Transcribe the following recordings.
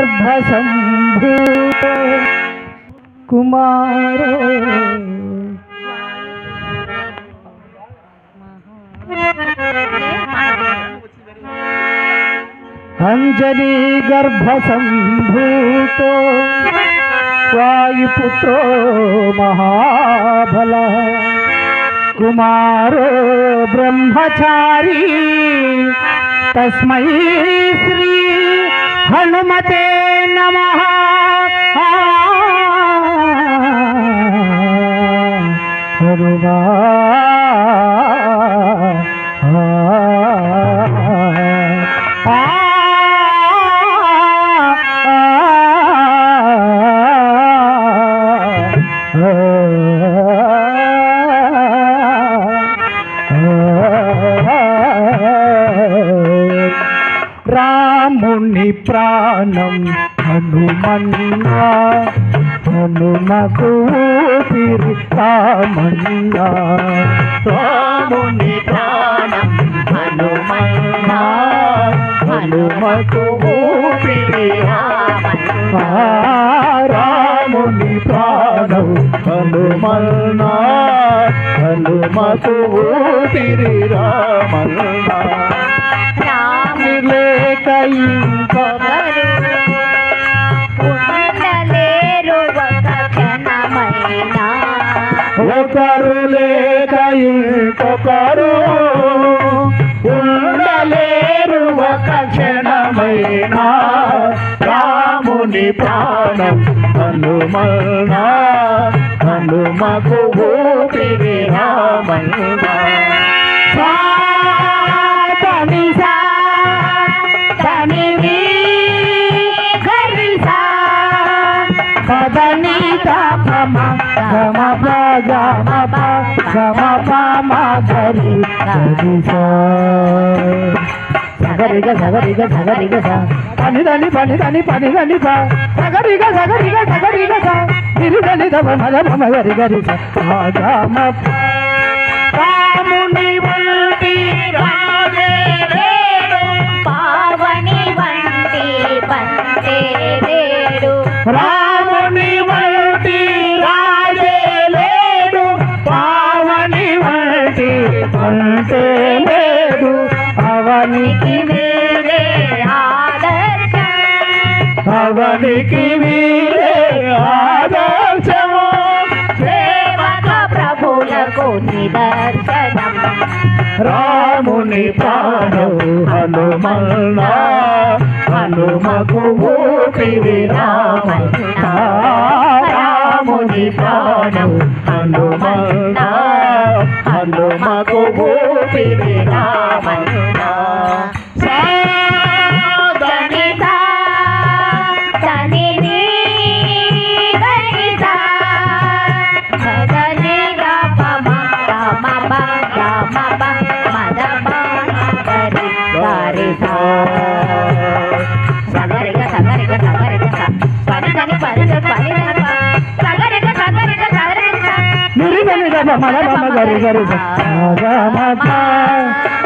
గర్భసంభూత కుమారో. అంజనీ గర్భసంభూతో వాయుపుత్రో మహాబల. కుమారో బ్రహ్మచారి తస్మై శ్రీ హనుమతే నమ. హనుమా ప్రాణం హనుమన్నా హనుమకు ఊపిరి రామన్నా. రాముని ప్రాణం హనుమన్నా హనుమకు ఊపిరి రాముని ప్రాణం హనుమన్నా హనుమకు ఊపిరి రామన్నా. ఉండలేరు ఒక క్షణమైనా రాముని ప్రాణం హనుమన్నా హనుమకు ఊపిరి రామన్నా. సాతని సా తని గమ ప గమ ప గమ ప మా గరి గరి సా. సగరిగ సగరిగ సగరిగ స. పని దని పని దని పని దని ప సగరిగ సగరిగ సగరిగ స. నిరి దని దమ మద మమ గరి గరి స ప రాముని వంటి రాజే లేడు. పావని వంటి పంటే లేడు. రాముని అవనికి వీరే ఆదర్శము. సేవక ప్రభులకు నిదర్శనం. రాముని ప్రాణం హనుమన్నా హనుమకు ఊపిరి రామన్నా. రాముని ప్రాణం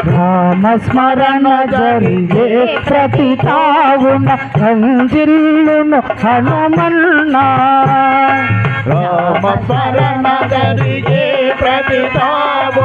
రామస్మరణ జరిగే ప్రతి తావున రంజిల్లును హనుమన్నా రామస్మరణ జరిగే ప్రతి తావు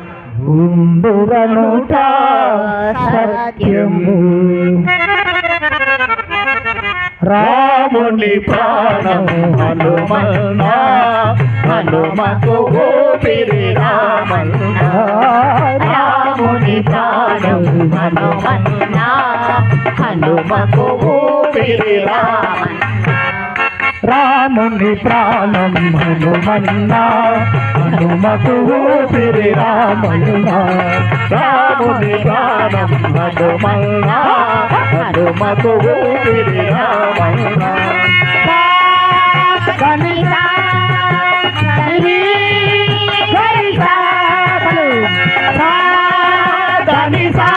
ఉండురనుట సత్యము. రాముని ప్రాణము హనుమన్నా హనుమకు ఊపిరి రామన్నా. రాముని ప్రాణము హనుమన్నా హనుమకు ఊపిరి రామన్నా. రాముని ప్రాణం హనుమన్నా హనుమకు ఊపిరి రామయ్యా. రాముని ప్రాణం హనుమన్నా హనుమకు ఊపిరి రామన్నా కని దని సా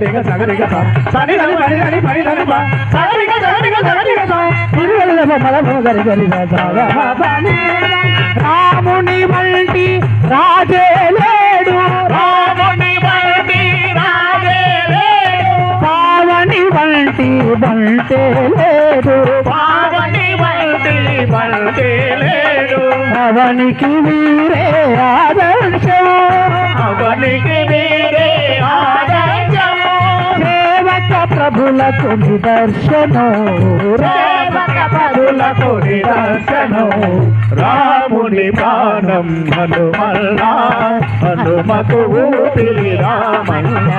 సగరిగ సగరిగ సని దని పని దని పని దని పా సగరిగ సగరిగ సగరిగ సా. మల గరి గరి రాముని వంటి రాజే లేడు. రాముని వంటి రాజే లేడు. పావని వంటి బంటే లేడు. పావని వంటి బంటే లేడు. అవనికి వీరే రాజ నిదర్శనం సేవక పరులకు నిదర్శనం రాముని బాణం హనుమల్లా హనుమకు ఊపిరి రామన్నా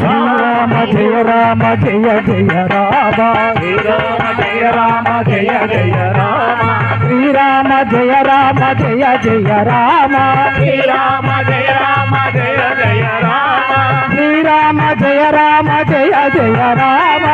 శ్రీరామ జయ రామ జయ జయ రామ శ్రీరామ జయ రామ జయ జయ రామ శ్రీరామ జయ రామ జయ జయ రామ. శ్రీరామ జయ రామ జయ జయ రామ. శ్రీరామ జయ రామ జయ జయ రామ.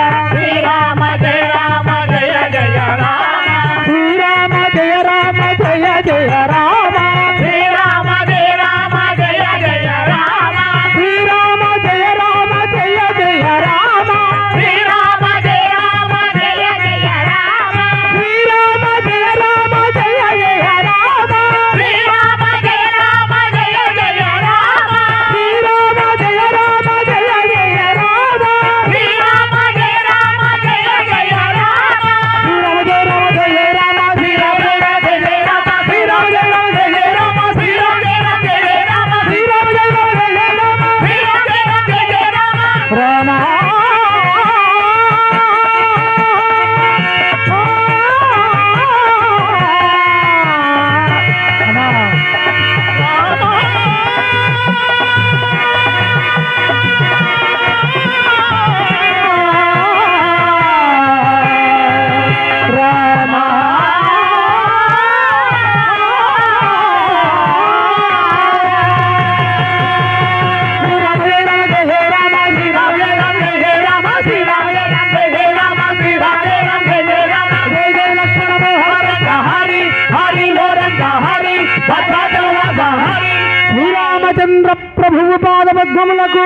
శ్రీరామచంద్ర ప్రభువు పాదపద్మములకు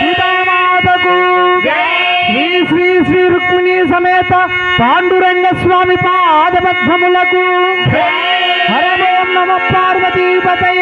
సీతామాతకు శ్రీ శ్రీ శ్రీ రుక్మిణి సమేత పాండురంగ స్వామి పాదపద్మములకు హరమోం నమ పార్వతీపతయ